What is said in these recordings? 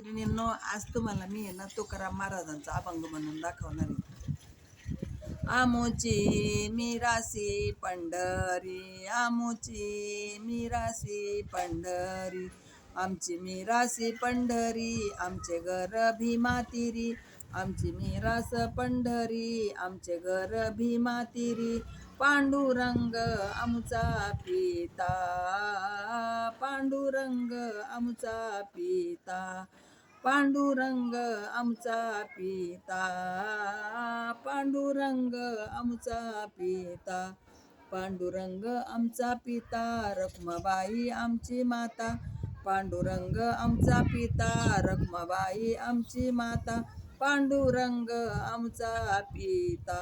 मैत्रिणींनो आज तुम्हाला मी आहे ना तुकाराम महाराजांचा अभंग म्हणून दाखवणार आहे. आमोची मिरासी पंढरी आमोची मिरासी पंढरी आमची मिरासी पंढरी आमचे घर भीमातिरी आमची मिरास पंढरी आमचे घर भीमातिरी पांडुरंग आमचा पिता पांडुरंग आमचा पिता पांडुरंग आमचा पिता पांडुरंग आमचा पिता पांडुरंग आमचा पिता रखमाबाई आमची माता पांडुरंग आमचा पिता रखमाबाई आमची माता पांडुरंग आमचा पिता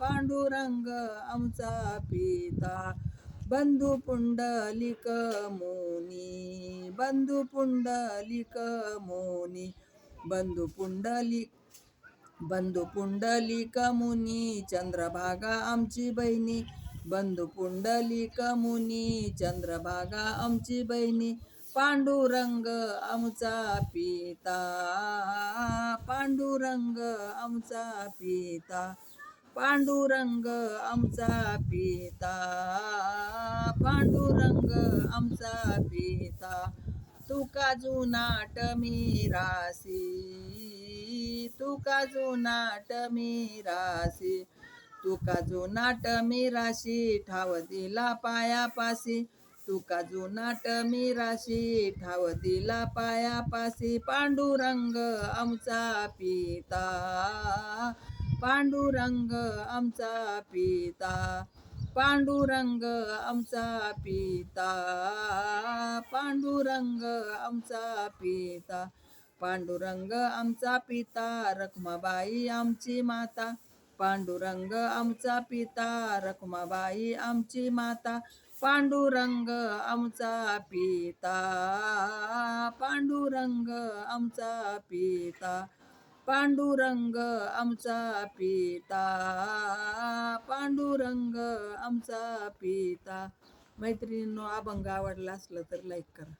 पांडुरंग आमचा पिता बंधु पुंडलिक मोनी बंधु पुंडलिक मोनी बंधु पुंडलिक बंधु पुंडलिक मुनी चंद्रभागा आमची बहिणी बंधु पुंडलिक मुनी चंद्रभागा आमची बहिणी पांडुरंग आमचा पिता पांडुरंग आमचा पिता पांडुरंग आमचा पिता पांडुरंग आमचा पिता तुका जुनाट मिरासी? तुका जुनाट मिरासी? तुका जुनाट मिराशी ठाव दिला पायापासी. तुका जुनाट मिराशी ठाव दिला पायापासी. पांडुरंग आमचा पिता पांडुरंग आमचा पिता. पांडुरंग आमचा पिता पांडुरंग आमचा पिता पांडुरंग आमचा पिता रखमाबाई आमची माता पांडुरंग आमचा पिता रखमाबाई आमची माता पांडुरंग आमचा पिता पांडुरंग आमचा पिता पांडुरंग आमचा पिता पांडुरंग आमचा पिता. मैत्रिणींनो अभंग आवडला असलं तर लाईक करा.